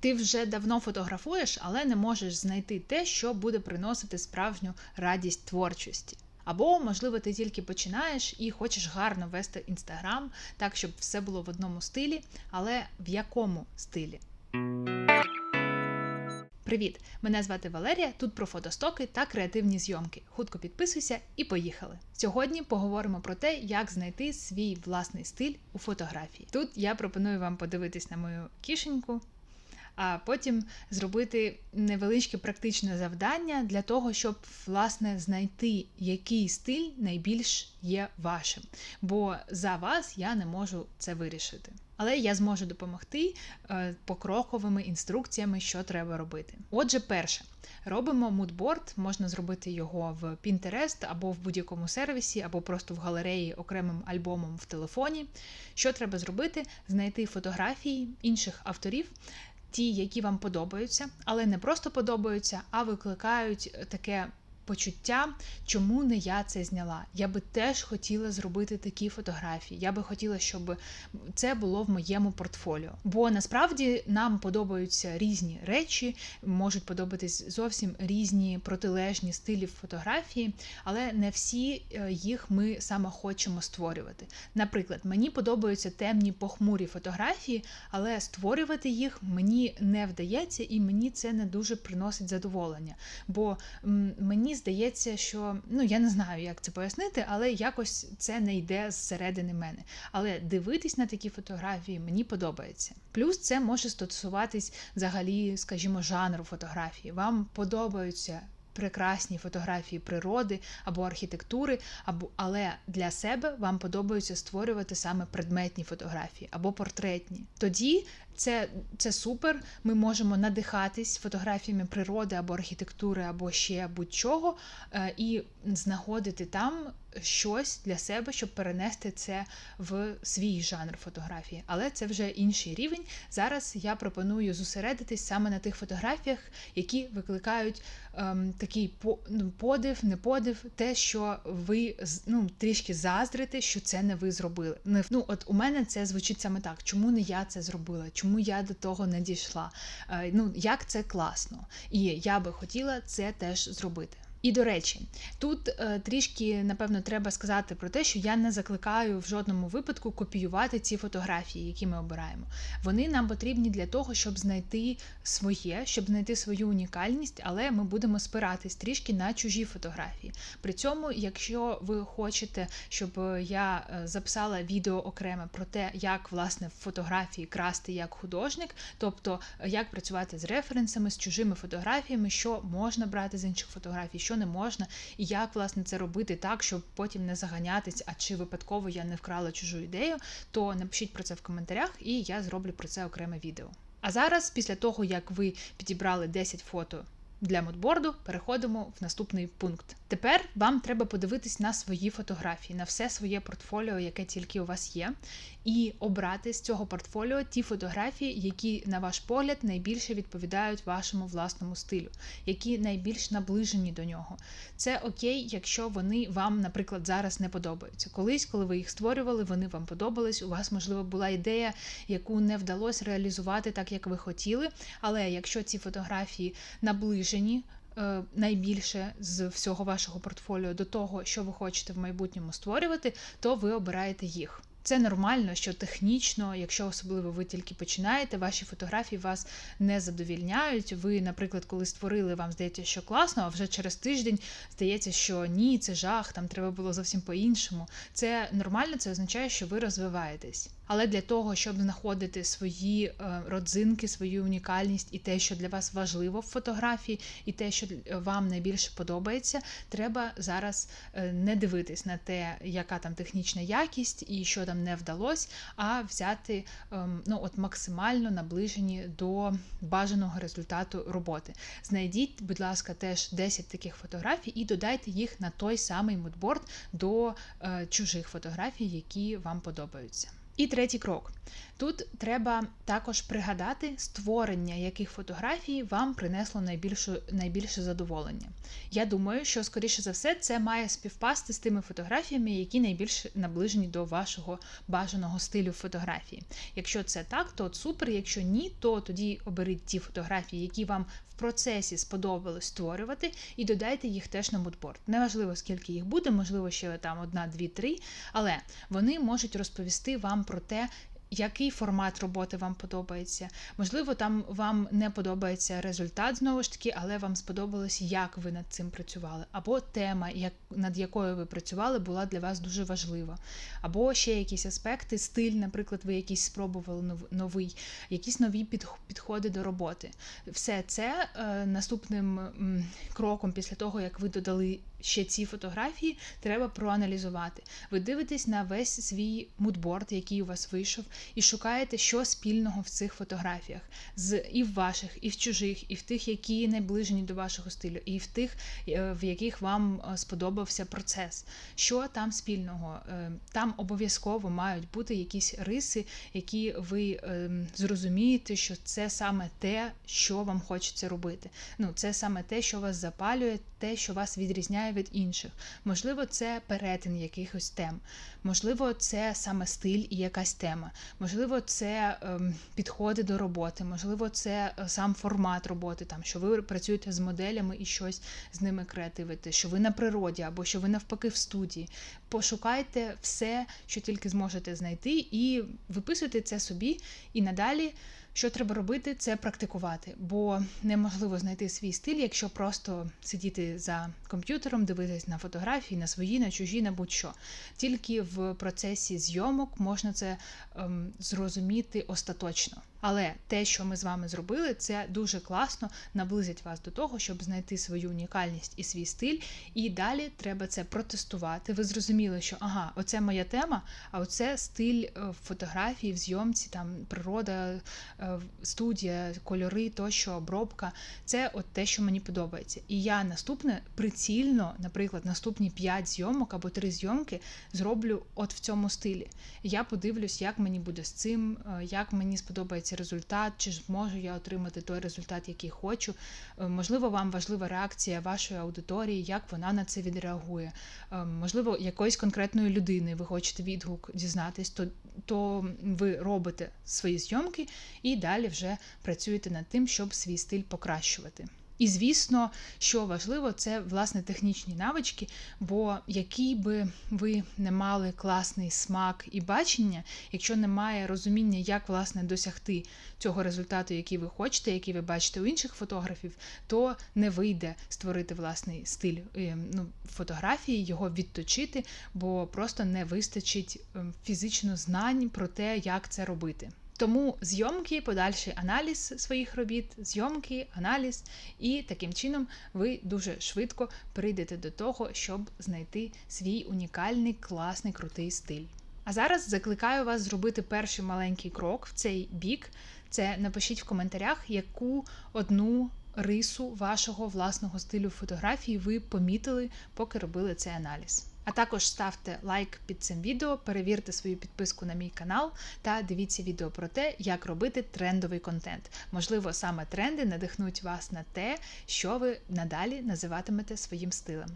Ти вже давно фотографуєш, але не можеш знайти те, що буде приносити справжню радість творчості. Або, можливо, ти тільки починаєш і хочеш гарно вести інстаграм, так щоб все було в одному стилі, але в якому стилі? Привіт! Мене звати Валерія. Тут про фотостоки та креативні зйомки. Хутко підписуйся і поїхали. Сьогодні поговоримо про те, як знайти свій власний стиль у фотографії. Тут я пропоную вам подивитись на мою кишеньку а потім зробити невеличке практичне завдання для того, щоб власне знайти, який стиль найбільш є вашим. Бо за вас я не можу це вирішити. Але я зможу допомогти е, покроковими інструкціями, що треба робити. Отже, перше, робимо мудборд, можна зробити його в Pinterest або в будь-якому сервісі, або просто в галереї окремим альбомом в телефоні. Що треба зробити? Знайти фотографії інших авторів, ті, які вам подобаються, але не просто подобаються, а викликають таке почуття, чому не я це зняла. Я би теж хотіла зробити такі фотографії. Я би хотіла, щоб це було в моєму портфоліо. Бо насправді нам подобаються різні речі, можуть подобатись зовсім різні протилежні стилі фотографії, але не всі е, їх ми саме хочемо створювати. Наприклад, мені подобаються темні похмурі фотографії, але створювати їх мені не вдається, і мені це не дуже приносить задоволення. Бо мені здається, що ну я не знаю, як це пояснити, але якось це не йде зсередини мене. Але дивитись на такі фотографії мені подобається. Плюс це може стосуватись взагалі, скажімо, жанру фотографії. Вам подобаються прекрасні фотографії природи або архітектури, або але для себе вам подобається створювати саме предметні фотографії або портретні. Тоді це це супер. Ми можемо надихатись фотографіями природи або архітектури, або ще будь-чого, е, і знаходити там щось для себе, щоб перенести це в свій жанр фотографії. Але це вже інший рівень. Зараз я пропоную зосередитись саме на тих фотографіях, які викликають ем, такий ну, подив, не подив, те, що ви ну, трішки заздрите, що це не ви зробили. Ну, от у мене це звучить саме так. Чому не я це зробила? Чому я до того не дійшла? Е, ну, як це класно, і я би хотіла це теж зробити. І до речі, тут е, трішки напевно треба сказати про те, що я не закликаю в жодному випадку копіювати ці фотографії, які ми обираємо. Вони нам потрібні для того, щоб знайти своє, щоб знайти свою унікальність, але ми будемо спиратись трішки на чужі фотографії. При цьому, якщо ви хочете, щоб я е, записала відео окреме про те, як власне в фотографії красти як художник, тобто як працювати з референсами, з чужими фотографіями, що можна брати з інших фотографій що не можна, і як власне це робити так, щоб потім не заганятись, а чи випадково я не вкрала чужу ідею, то напишіть про це в коментарях, і я зроблю про це окреме відео. А зараз, після того як ви підібрали 10 фото для модборду переходимо в наступний пункт. Тепер вам треба подивитись на свої фотографії, на все своє портфоліо, яке тільки у вас є, і обрати з цього портфоліо ті фотографії, які, на ваш погляд, найбільше відповідають вашому власному стилю, які найбільш наближені до нього. Це окей, якщо вони вам, наприклад, зараз не подобаються. Колись, коли ви їх створювали, вони вам подобались. У вас, можливо, була ідея, яку не вдалося реалізувати так, як ви хотіли. Але якщо ці фотографії наближені, наближені е, найбільше з всього вашого портфоліо до того, що ви хочете в майбутньому створювати, то ви обираєте їх. Це нормально, що технічно, якщо особливо ви тільки починаєте, ваші фотографії вас не задовільняють. Ви, наприклад, коли створили, вам здається, що класно, а вже через тиждень здається, що ні, це жах, там треба було зовсім по-іншому. Це нормально, це означає, що ви розвиваєтесь. Але для того, щоб знаходити свої е, родзинки, свою унікальність і те, що для вас важливо в фотографії, і те, що вам найбільше подобається, треба зараз е, не дивитись на те, яка там технічна якість і що там не вдалося, а взяти ем, ну, от максимально наближені до бажаного результату роботи. Знайдіть, будь ласка, теж 10 таких фотографій і додайте їх на той самий мудборд до е, чужих фотографій, які вам подобаються. І третій крок. Тут треба також пригадати створення яких фотографій вам принесло найбільше, найбільше задоволення. Я думаю, що, скоріше за все, це має співпасти з тими фотографіями, які найбільш наближені до вашого бажаного стилю фотографії. Якщо це так, то супер. Якщо ні, то тоді оберіть ті фотографії, які вам процесі сподобалось створювати, і додайте їх теж на мудборд. Неважливо, скільки їх буде, можливо, ще там одна, дві, три, але вони можуть розповісти вам про те, який формат роботи вам подобається. Можливо, там вам не подобається результат знову ж таки, але вам сподобалось, як ви над цим працювали, або тема, як, над якою ви працювали, була для вас дуже важлива. Або ще якісь аспекти, стиль, наприклад, ви якийсь спробували новий, якісь нові підходи до роботи. Все це е, наступним кроком після того, як ви додали ще ці фотографії, треба проаналізувати. Ви дивитесь на весь свій мудборд, який у вас вийшов, і шукаєте, що спільного в цих фотографіях, з і в ваших, і в чужих, і в тих, які найближені до вашого стилю, і в тих, е, в яких вам е, сподобався процес. Що там спільного? Е, там обов'язково мають бути якісь риси, які ви зрозумієте, що це саме те, що вам хочеться робити. Ну, це саме те, що вас запалює, те, що вас відрізняє від інших. Можливо, це перетин якихось тем, можливо, це саме стиль і якась тема. Можливо, це ем, підходи до роботи, можливо, це е, сам формат роботи, там що ви працюєте з моделями і щось з ними креативите, що ви на природі або що ви навпаки в студії. Пошукайте все, що тільки зможете знайти, і виписуйте це собі і надалі. Що треба робити, це практикувати, бо неможливо знайти свій стиль, якщо просто сидіти за комп'ютером, дивитись на фотографії, на свої, на чужі, на будь-що. Тільки в процесі зйомок можна це ем, зрозуміти остаточно. Але те, що ми з вами зробили, це дуже класно наблизить вас до того, щоб знайти свою унікальність і свій стиль. І далі треба це протестувати. Ви зрозуміли, що ага, оце моя тема, а оце стиль е, фотографії, в зйомці, там природа, е, студія, кольори, тощо, обробка. Це от те, що мені подобається. І я наступне прицільно, наприклад, наступні 5 зйомок або 3 зйомки зроблю от в цьому стилі. Я подивлюсь, як мені буде з цим, е, як мені сподобається результат, чи зможу я отримати той результат, який хочу. Е, можливо, вам важлива реакція вашої аудиторії, як вона на це відреагує. Е, можливо, якоїсь конкретної людини ви хочете відгук дізнатись, то, то ви робите свої зйомки і далі вже працюєте над тим, щоб свій стиль покращувати. І, звісно, що важливо, це власне технічні навички, бо який би ви не мали класний смак і бачення, якщо немає розуміння, як власне досягти цього результату, який ви хочете, який ви бачите у інших фотографів, то не вийде створити власний стиль е, ну, фотографії, його відточити, бо просто не вистачить ем, фізично знань про те, як це робити. Тому зйомки, подальший аналіз своїх робіт, зйомки, аналіз, і таким чином ви дуже швидко прийдете до того, щоб знайти свій унікальний, класний, крутий стиль. А зараз закликаю вас зробити перший маленький крок в цей бік. Це напишіть в коментарях, яку одну рису вашого власного стилю фотографії ви помітили, поки робили цей аналіз. А також ставте лайк під цим відео, перевірте свою підписку на мій канал та дивіться відео про те, як робити трендовий контент. Можливо, саме тренди надихнуть вас на те, що ви надалі називатимете своїм стилем.